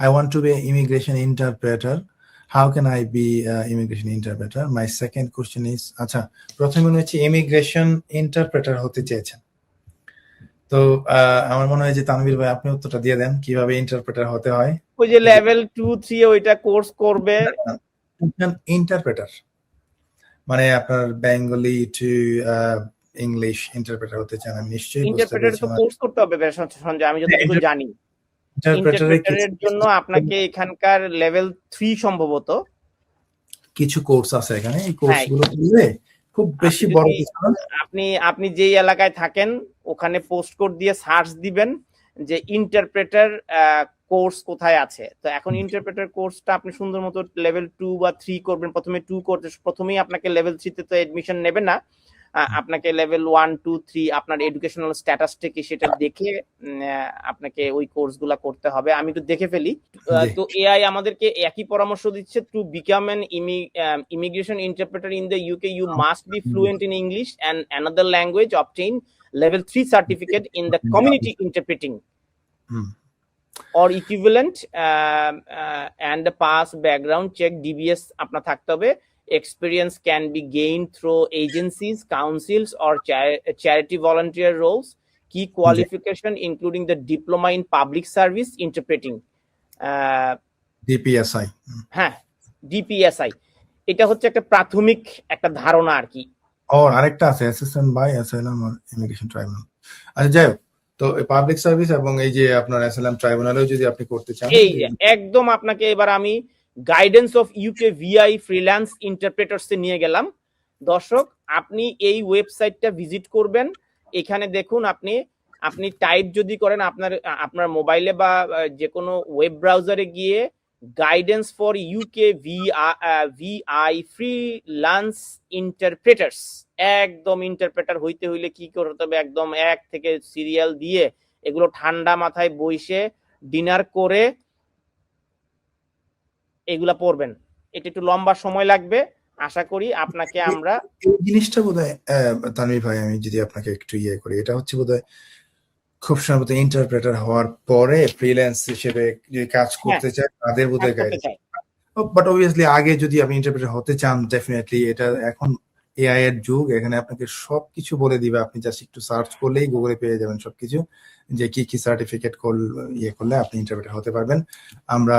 I want to be an immigration interpreter. How can I be an immigration interpreter? My second question is, আচ্ছা প্রথমে মনে হচ্ছে immigration interpreter হতে চেয়েছেন। তো আহ, আমার মনে হয় যে তানভীর ভাই আপনি উত্তরটা দিয়ে দেন কীভাবে ইন্টারপ্রেটার হতে হয়? ওই যে লেভেল টু থ্রি ওইটা কোর্স করবে। ইন্টারপ্রেটার মানে আপনার বেঙ্গলি টু ইংলিশ ইন্টারপ্রেটার হতে চান আমি নিশ্চয়ই ইন্টারপ্রেটার তো কোর্স করতে হবে সঞ্জয় আমি যতটুকু জানি। ইন্টারপ্রেটারের জন্য আপনাকে এখানকার লেভেল থ্রি সম্ভবত। কিছু কোর্স আছে এখানে। এই কোর্স হ্যাঁ। করলে খুব বেশি বড় কিছু আপনি আপনি যেই এলাকায় থাকেন ওখানে পোস্ট কোড দিয়ে সার্চ দিবেন যে ইন্টারপ্রেটার কোর্স কোথায় আছে। তো এখন ইন্টারপ্রেটার কোর্সটা আপনি সুন্দর মতো লেভেল টু বা থ্রি করবেন। প্রথমে টু করতে প্রথমেই আপনাকে লেভেল থ্রিতে তো এডমিশন নেবে না। আপনাকে লেভেল ওয়ান টু থ্রি আপনার এডুকেশনাল স্ট্যাটাসটা কি সেটা দেখে আপনাকে ওই কোর্সগুলা করতে হবে। আমি একটু দেখে ফেলি। তো এআই আমাদেরকে একই পরামর্শ দিচ্ছে to become an immigration interpreter in the UK you must be fluent in English. And another language obtain level 3 certificate in the community interpreting. হুম। or equivalent um, uh, and a pass background আপনার থাকতে হবে। Experience can be gained through agencies councils or char- charity volunteer roles. Key qualification including the diploma in public service interpreting uh, ডিপিএসআই হ্যাঁ ডিপিএসআই এটা হচ্ছে একটা প্রাথমিক একটা ধারণা আর কি। ওর আরেকটা আছে অ্যাসিস্ট্যান্ট বাই অ্যাসাইলাম আর ইমিগ্রেশন ট্রাইব্যুনাল আচ্ছা যাই হোক তো পাবলিক সার্ভিস এবং এই যে আপনার অ্যাসাইলাম ট্রাইব্যুনালেও যদি আপনি করতে চান এই একদম আপনাকে এবার আমি guidance of UK VI freelance interpreters নিয়ে গেলাম। দর্শক, আপনি এই ওয়েবসাইটটা ভিজিট করবেন। এখানে দেখুন আপনি আপনি টাইপ যদি করেন আপনার আপনার মোবাইলে বা যে কোনো ওয়েব ব্রাউজারে গিয়ে guidance for UK VI freelance interpreters একদম ইন্টারপ্রেটার হইতে হইলে কি করতে হবে? একদম এক থেকে সিরিয়াল দিয়ে এগুলো ঠান্ডা মাথায় বইসে ডিনার করে এগুলা পড়বেন। এটা একটু লম্বা সময় লাগবে। আশা করি আপনাকে আমরা এই জিনিসটা বোধ হয় তানভীর ভাই আমি যদি আপনাকে একটু ইয়ে করি এটা হচ্ছে বোধহয় খুব সম্ভবত ইন্টারপ্রেটার হওয়ার পরে ফ্রিল্যান্স হিসেবে যদি কাজ করতে চায় তাদের বোধ হয় করতে গাইড বাট অবভিয়াসলি আগে যদি আপনি ইন্টারপ্রেটার হতে চান ডেফিনেটলি এটা এখন এআই এর যুগ এখানে আপনাকে সবকিছু বলে দিবে। আপনি জাস্ট একটু সার্চ করলেই গুগলে পেয়ে যাবেন সবকিছু। যে কি কি সার্টিফিকেট ইয়ে করলে আপনি ইন্টারপ্রেটার হতে পারবেন। আমরা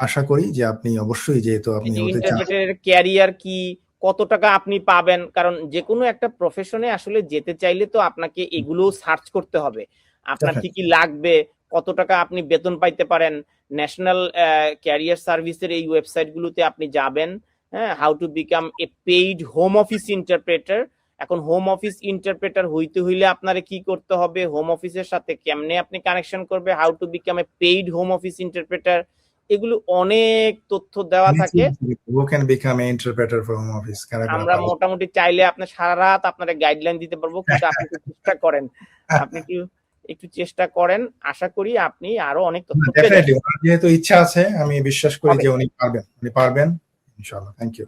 আশা করি যে আপনি অবশ্যই যেহেতু আপনি ইন্টারপ্রেটারের ক্যারিয়ার কি কত টাকা আপনি পাবেন? কারণ যে কোনো একটা প্রফেশনে আসলে যেতে চাইলে তো আপনাকে এগুলো সার্চ করতে হবে। আপনার কি কি লাগবে কত টাকা আপনি বেতন পাইতে পারেন ন্যাশনাল ক্যারিয়ার সার্ভিসের এই ওয়েবসাইট গুলোতে আপনি যাবেন হ্যাঁ? How to become a paid home office interpreter এখন হোম অফিস ইন্টারপ্রেটার হইতে হইলে আপনারে কি করতে হবে? হোম অফিসের সাথে কেমনে আপনি কানেকশন করবে? How to become a paid home office interpreter এগুলো অনেক তথ্য দেওয়া থাকে। Who can become a interpreter for home office আমরা মোটামুটি চাইলে আপনি সারা রাত আপনার গাইডলাইন দিতে পারব কিন্তু আপনি চেষ্টা করেন। আপনি কি একটু চেষ্টা করেন। আশা করি আপনি আরও অনেক তথ্য। যেহেতু ইচ্ছা আছে আমি বিশ্বাস করি যে উনি পারবেন। উনি পারবেন ইনশাআল্লাহ। থ্যাংক ইউ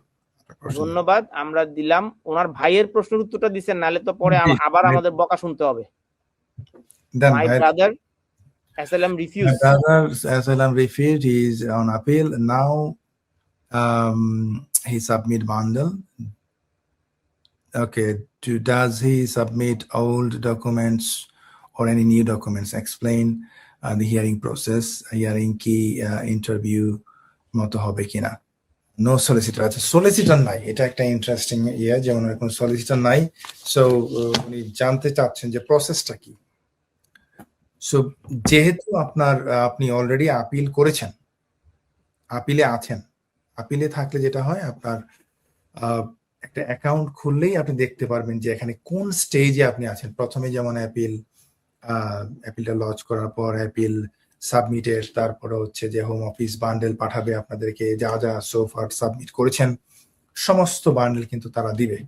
ধন্যবাদ আমরা দিলাম। ওনার ভাইয়ের প্রশ্নের উত্তরটা দিচ্ছেন নালে তো পরে আবার আমাদের বকা শুনতে হবে। মাই ভাই। Brother SLM refuge My brother Asylum refused. He is on appeal now. Um, he submit bundle. Okay. To, does he submit old documents or any new documents? Explain uh, the hearing process. Hearing key uh, interview মতো হবে কিনা no solicitor আচ্ছা solicitor নাই এটা একটা interesting ইয়ে যেমন এখন সলিসিটার নাই সো উনি জানতে চাচ্ছেন যে প্রসেসটা কি সো যেহেতু আপনার আপনি অলরেডি আপিল করেছেন আপিলে আছেন আপিলে থাকলে যেটা হয়, আপনার একটা অ্যাকাউন্ট খুললেই আপনি দেখতে পারবেন যে এখানে কোন স্টেজে আপনি আছেন। প্রথমে যেমন অ্যাপিল অ্যাপিলটা লঞ্চ করার পর অ্যাপিল সাবমিটেড তারপরে হচ্ছে যে হোম অফিস বান্ডেল পাঠাবে আপনাদেরকে, যা যা সোফার সাবমিট করেছেন, সমস্ত বান্ডেল কিন্তু তারা দিবে।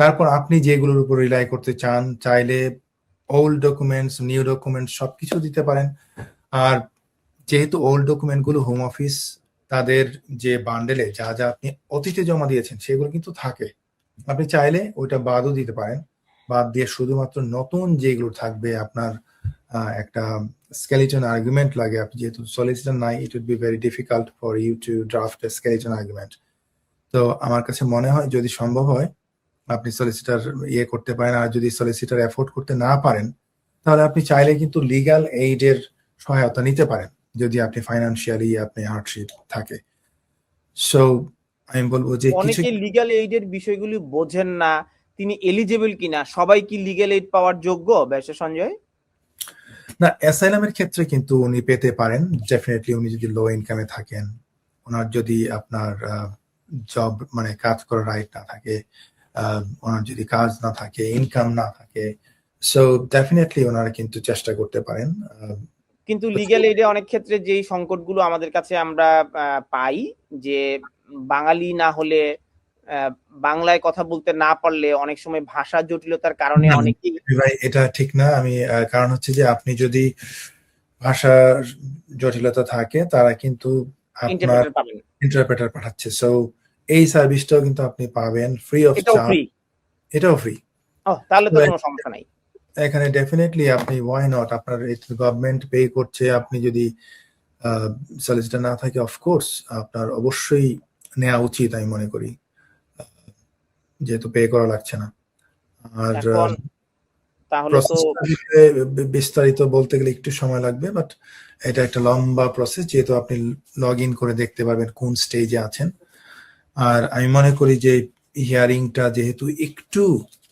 তারপর আপনি যেগুলোর উপর রিলাই করতে চান, চাইলে ওল্ড ডকুমেন্টস নিউ ডকুমেন্টস সবকিছু দিতে পারেন। আর যেহেতু ওল্ড ডকুমেন্টগুলো হোম অফিস তাদের যে বান্ডেলে যা যা আপনি অতীতে জমা দিয়েছেন, সেগুলো কিন্তু থাকে। আপনি চাইলে ওইটা বাদও দিতে পারেন। বাদ দিয়ে শুধুমাত্র নতুন যেগুলো থাকবে, আপনার একটা skeleton argument লাগে। আপনি যেহেতু সলিসিটর নাই it would be very difficult for you to draft a argument তো আমার কাছে মনে হয় যদি সম্ভব হয় আপনি সলিসিটার ইয়ে করতে পারেন আর যদি সলিসিটার এফোর্ড করতে না পারেন তাহলে আপনি চাইলে কিন্তু লিগ্যাল এইডের সহায়তা নিতে পারেন যদি আপনি ফাইন্যান্সিয়ালি আপনি হার্ডশিপ থাকে। সো আমি বলব যে কিছু লিগ্যাল এইডের বিষয়গুলি বোঝেন না তিনি এলিজেবল কিনা সবাই কি লিগ্যাল এইড পাওয়ার যোগ্য? ব্যবসা সঞ্জয়? না অ্যাসাইলামের ক্ষেত্রে কিন্তু উনি পেতে পারেন ডেফিনেটলি উনি যদি লো ইনকামে থাকেন ওনার যদি আপনার জব মানে কাজ করার রাইট না থাকে ওনার যদি কাজ না থাকে ইনকাম না থাকে সো ডেফিনেটলি ওনারা কিন্তু চেষ্টা করতে পারেন কিন্তু লিগ্যাল এইডে অনেক ক্ষেত্রে যেই সংকটগুলো আমাদের কাছে আমরা পাই যে বাঙালি না হলে বাংলায় কথা বলতে না পারলে অনেক সময় ভাষা জটিলতার কারণে অনেকেই ভাই এটা ঠিক না। আমি কারণ হচ্ছে যে আপনি যদি ভাষার জটিলতা থাকে তারা কিন্তু আপনার ইন্টারপ্রেটার পাঠাচ্ছে। সো এই সার্ভিসটাও কিন্তু আপনি পাবেন ফ্রি অফ চার্জ এটাও ফ্রি তাহলে তো কোনো সমস্যা নাই। এখানে ডেফিনেটলি আপনি ওয়াই নট আপনার গভর্নমেন্ট পে করছে আপনি যদি সলিসিটার না থাকে অফকোর্স আপনার অবশ্যই নেওয়া উচিত আমি মনে করি। যেহেতু পে করা লাগছে না। আর বিস্তারিত বলতে গেলে একটু সময় লাগবে বাট এটা একটা লম্বা প্রসেস যেহেতু আপনি লগ ইন করে দেখতে পারবেন কোন স্টেজে আছেন। আর আমি মনে করি যে হিয়ারিংটা যেহেতু একটু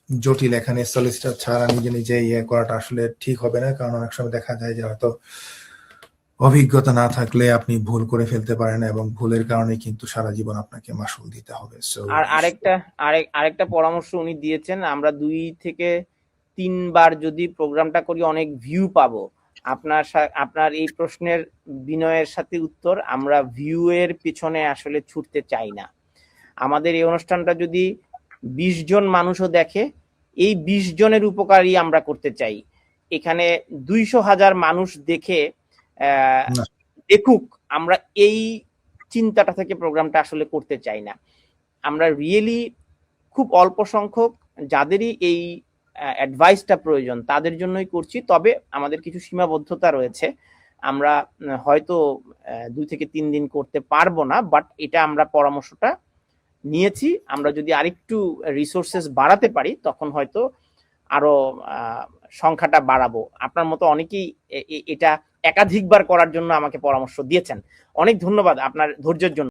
জটিল, এখানে সলিসিটার ছাড়া নিজে নিজে ইয়ে করাটা আসলে ঠিক হবে না। কারণ অনেক সময় দেখা যায় যে হয়তো অভিজ্ঞতা না থাকলে আপনি ভুল করে ফেলতে পারেন এবং ভুলের কারণে কিন্তু সারা জীবন আপনাকে মাসুল দিতে হবে। আর আরেকটা আরেক আরেকটা পরামর্শ উনি দিয়েছেন, আমরা দুই থেকে তিনবার যদি প্রোগ্রামটা করি, অনেক ভিউ পাবো। আপনার আপনার এই প্রশ্নের বিনয়ের সাথে উত্তর, আমরা ভিউ এর পিছনে আসলে ছুটতে চাই না। আমাদের এই অনুষ্ঠানটা যদি বিশ জন মানুষও দেখে এই বিশ জনের উপকারই আমরা করতে চাই। এখানে দুইশো হাজার মানুষ দেখে দেখুক আমরা এই চিন্তাটা থেকে প্রোগ্রামটা আসলে করতে চাই না। আমরা রিয়েলি খুব অল্প সংখ্যক যাদেরই এই অ্যাডভাইসটা প্রয়োজন তাদের জন্যই করছি। তবে আমাদের কিছু সীমাবদ্ধতা রয়েছে। আমরা হয়তো দুই থেকে তিন দিন করতে পারব না বাট এটা আমরা পরামর্শটা নিয়েছি, আমরা যদি আরেকটু রিসোর্সেস বাড়াতে পারি, তখন হয়তো আরও সংখ্যাটা বাড়াবো। আপনার মতো অনেকেই এটা একাধিকবার করার জন্য আমাকে পরামর্শ দিয়েছেন। অনেক ধন্যবাদ আপনার ধৈর্যের জন্য।